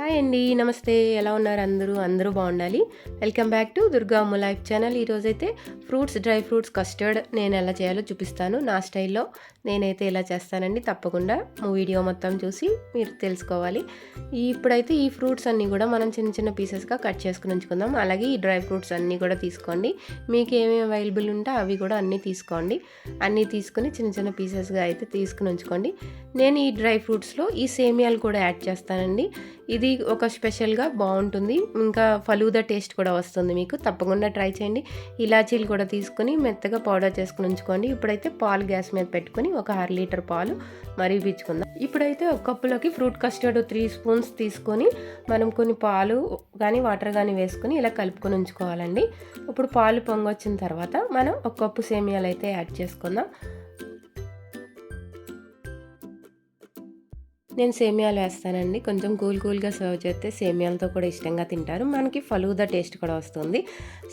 Hi అండి నమస్తే. ఎలా ఉన్నారు అందరూ? అందరూ బాగుండాలి. Welcome back to Durga Amma life channel ఈరోజైతే ఫ్రూట్స్ డ్రై ఫ్రూట్స్ కస్టర్డ్ నేను ఎలా చేయాలో చూపిస్తాను. నా స్టైల్లో నేనైతే ఎలా చేస్తానండి తప్పకుండా మా వీడియో మొత్తం చూసి మీరు తెలుసుకోవాలి. ఇప్పుడైతే ఈ ఫ్రూట్స్ అన్నీ కూడా మనం చిన్న చిన్న పీసెస్గా కట్ చేసుకుని ఉంచుకుందాం. అలాగే ఈ డ్రై ఫ్రూట్స్ అన్నీ కూడా తీసుకోండి. మీకు ఏమేమి అవైలబుల్ ఉంటే అవి కూడా అన్నీ తీసుకోండి. అన్నీ తీసుకుని చిన్న చిన్న పీసెస్గా అయితే తీసుకుని ఉంచుకోండి. నేను ఈ డ్రై ఫ్రూట్స్లో ఈ సేమియాలు కూడా యాడ్ చేస్తానండి. ఇది ఒక స్పెషల్గా బాగుంటుంది. ఇంకా ఫలూదా టేస్ట్ కూడా వస్తుంది మీకు. తప్పకుండా ట్రై చేయండి. ఇలాచీలు కూడా తీసుకొని మెత్తగా పౌడర్ చేసుకుని ఉంచుకోండి. ఇప్పుడైతే పాలు గ్యాస్ మీద పెట్టుకొని ఒక అర లీటర్ పాలు మరిగించుకుందాం ఇప్పుడైతే ఒక కప్పులోకి ఫ్రూట్ కస్టర్డ్ త్రీ స్పూన్స్ తీసుకొని మనం కొన్ని పాలు కానీ వాటర్ కానీ వేసుకొని ఇలా కలుపుకొని ఉంచుకోవాలండి. ఇప్పుడు పాలు పొంగొచ్చిన తర్వాత మనం ఒక కప్పు సేమియాలు అయితే యాడ్ చేసుకుందాం. నేను సేమియాలు వేస్తానండి. కొంచెం కూల్ కూల్గా సర్వ్ చేస్తే సేమియాలతో కూడా ఇష్టంగా తింటారు. మనకి ఫలూదా టేస్ట్ కూడా వస్తుంది.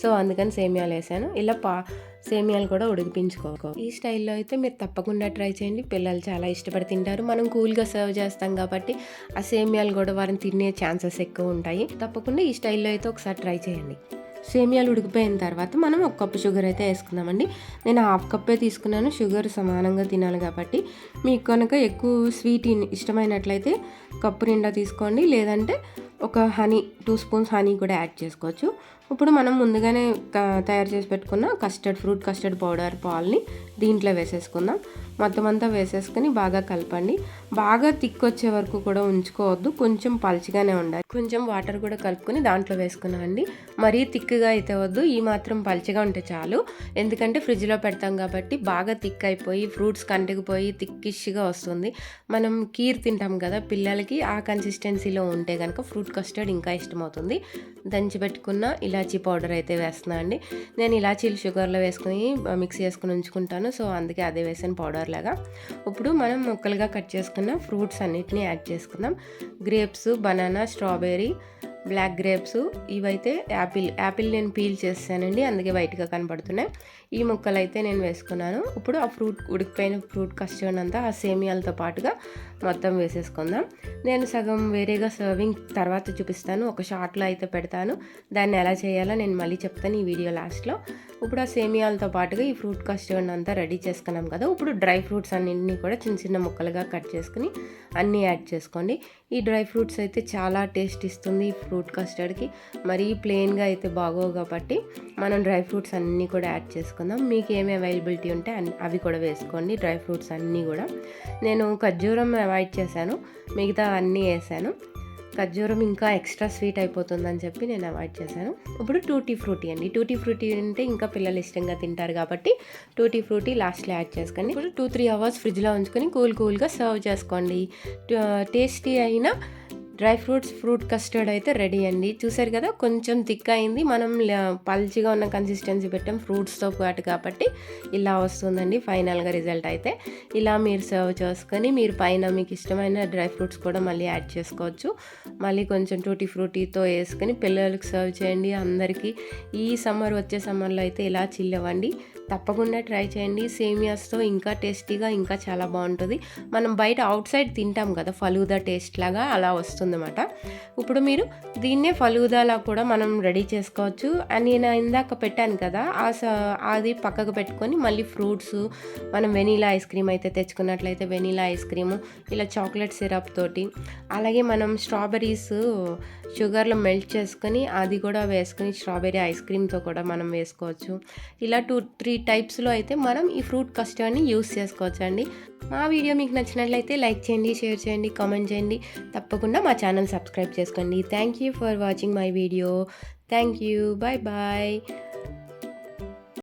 సో అందుకని సేమియాలు వేసాను. ఇలా పా సేమియాలు కూడా ఉడికిపించుకోకో ఈ స్టైల్లో అయితే మీరు తప్పకుండా ట్రై చేయండి. పిల్లలు చాలా ఇష్టపడి తింటారు. మనం కూల్గా సర్వ్ చేస్తాం కాబట్టి ఆ సేమియాలు కూడా వారిని తినే ఛాన్సెస్ ఎక్కువ ఉంటాయి. తప్పకుండా ఈ స్టైల్లో అయితే ఒకసారి ట్రై చేయండి. సేమియాలు ఉడికిపోయిన తర్వాత మనం ఒక కప్పు షుగర్ అయితే వేసుకుందామండి. నేను హాఫ్ కప్పే తీసుకున్నాను. షుగర్ సమానంగా తినాలి కాబట్టి మీకు కనుక ఎక్కువ స్వీట్ ఇష్టమైనట్లయితే కప్పు నిండా తీసుకోండి. లేదంటే ఒక హనీ టూ స్పూన్స్ హనీ కూడా యాడ్ చేసుకోవచ్చు. ఇప్పుడు మనం ముందుగానే తయారు చేసి పెట్టుకున్న కస్టర్డ్ ఫ్రూట్ కస్టర్డ్ పౌడర్ పాల్ని దీంట్లో వేసేసుకుందాం. మొత్తం అంతా వేసేసుకొని బాగా కలపండి. బాగా థిక్ వచ్చే వరకు కూడా ఉంచుకోవద్దు. కొంచెం పల్చిగానే ఉండాలి. కొంచెం వాటర్ కూడా కలుపుకొని దాంట్లో వేసుకున్నామండి మరీ థిక్గా అయితే వద్దు. ఈ మాత్రం పల్చగా ఉంటే చాలు. ఎందుకంటే ఫ్రిడ్జ్లో పెడతాం కాబట్టి బాగా థిక్ అయిపోయి ఫ్రూట్స్ కంటికిపోయి థిక్కిష్గా వస్తుంది. మనం కీర్ తింటాం కదా పిల్లలకి ఆ కన్సిస్టెన్సీలో ఉంటే కనుక ఫ్రూట్ కస్టర్డ్ ఇంకా ఇష్టమవుతుంది. దంచి పెట్టుకున్న ఇలాచీ పౌడర్ అయితే వేస్తున్నా అండి. నేను ఇలాచీలు షుగర్లో వేసుకుని మిక్స్ చేసుకుని ఉంచుకుంటాను. సో అందుకే అదే వేసాను పౌడర్ లాగా. ఇప్పుడు మనం ముక్కలుగా కట్ చేసుకున్న ఫ్రూట్స్ అన్నిటిని యాడ్ చేసుకుందాం. Grapes banana strawberry black grapes ఇవైతే యాపిల్ యాపిల్ నేను పీల్ చేస్తానండి అందుకే వైట్గా కనపడుతున్నాయి. ఈ ముక్కలు అయితే నేను వేసుకున్నాను. ఇప్పుడు ఆ ఫ్రూట్ ఉడికిపోయిన ఫ్రూట్ కస్టర్డ్ అంతా ఆ సేమియాలతో పాటుగా మొత్తం వేసేసుకుందాం. నేను సగం వేరేగా సర్వింగ్ తర్వాత చూపిస్తాను. ఒక షార్ట్లో అయితే పెడతాను. దాన్ని ఎలా చేయాలో నేను మళ్ళీ చెప్తాను ఈ వీడియో లాస్ట్లో. ఇప్పుడు ఆ సేమియాలతో పాటుగా ఈ ఫ్రూట్ కస్టర్డ్ అంతా రెడీ చేసుకున్నాం కదా. ఇప్పుడు డ్రై ఫ్రూట్స్ అన్నింటినీ కూడా చిన్న చిన్న ముక్కలుగా కట్ చేసుకుని అన్నీ యాడ్ చేసుకోండి. ఈ డ్రై ఫ్రూట్స్ అయితే చాలా టేస్ట్ ఇస్తుంది ఈ ఫ్రూట్ కస్టర్డ్కి. మరీ ప్లెయిన్గా అయితే బాగోవు కాబట్టి మనం డ్రై ఫ్రూట్స్ అన్నీ కూడా యాడ్ చేసుకుందాం. మీకు ఏమి అవైలబిలిటీ ఉంటే అవి కూడా వేసుకోండి డ్రై ఫ్రూట్స్ అన్నీ కూడా. నేను ఖర్జూరం అవాయిడ్ చేశాను. మిగతా అన్నీ వేసాను. ఖర్జూరం ఇంకా ఎక్స్ట్రా స్వీట్ అయిపోతుందని చెప్పి నేను అవాయిడ్ చేశాను. ఇప్పుడు టూటీ ఫ్రూటీ అండి. టూటీ ఫ్రూటీ అంటే ఇంకా పిల్లలు ఇష్టంగా తింటారు కాబట్టి టూటీ ఫ్రూటీ లాస్ట్లో యాడ్ చేసుకోండి. ఇప్పుడు టూ త్రీ అవర్స్ ఫ్రిడ్జ్లో ఉంచుకొని కూల్ కూల్గా సర్వ్ చేసుకోండి. టేస్టీ అయిన డ్రై ఫ్రూట్స్ ఫ్రూట్ కస్టర్డ్ అయితే రెడీ అండి. చూసారు కదా కొంచెం థిక్ అయింది మనం పల్చిగా ఉన్న కన్సిస్టెన్సీ పెట్టాం. ఫ్రూట్స్తో పాటు కాబట్టి ఇలా వస్తుందండి ఫైనల్గా రిజల్ట్ అయితే. ఇలా మీరు సర్వ్ చేసుకొని మీరు పైన మీకు ఇష్టమైన డ్రై ఫ్రూట్స్ కూడా మళ్ళీ యాడ్ చేసుకోవచ్చు. మళ్ళీ కొంచెం టూటీ ఫ్రూటీతో వేసుకొని పిల్లలకు సర్వ్ చేయండి. అందరికీ ఈ సమ్మర్ వచ్చే సమ్మర్లో అయితే ఇలా చిల్లవండి. తప్పకుండా ట్రై చేయండి. సేమియాస్తో ఇంకా టేస్టీగా ఇంకా చాలా బాగుంటుంది. మనం బయట అవుట్ సైడ్ తింటాం కదా ఫలూదా టేస్ట్ లాగా అలా వస్తుందన్నమాట. ఇప్పుడు మీరు దీన్నే ఫలూదాలా కూడా మనం రెడీ చేసుకోవచ్చు. అని నేను ఇందాక పెట్టాను కదా ఆ అది పక్కకు పెట్టుకొని మళ్ళీ ఫ్రూట్స్ మనం వెనీలా ఐస్ క్రీమ్ అయితే తెచ్చుకున్నట్లయితే వెనీలా ఐస్ క్రీము ఇలా చాక్లెట్ సిరప్ తోటి అలాగే మనం స్ట్రాబెరీస్ షుగర్లో మెల్ట్ చేసుకొని అది కూడా వేసుకొని స్ట్రాబెర్రీ ఐస్ క్రీమ్తో కూడా మనం వేసుకోవచ్చు. ఇలా టూ త్రీ టైప్స్లో అయితే మనం ఈ ఫ్రూట్ కస్టర్డ్ని యూస్ చేసుకోవచ్చు అండి మా వీడియో మీకు నచ్చినట్లయితే లైక్ చేయండి షేర్ చేయండి కామెంట్ చేయండి. తప్పకుండా మా ఛానల్ సబ్స్క్రైబ్ చేసుకోండి. Thank you for watching my video thank you bye bye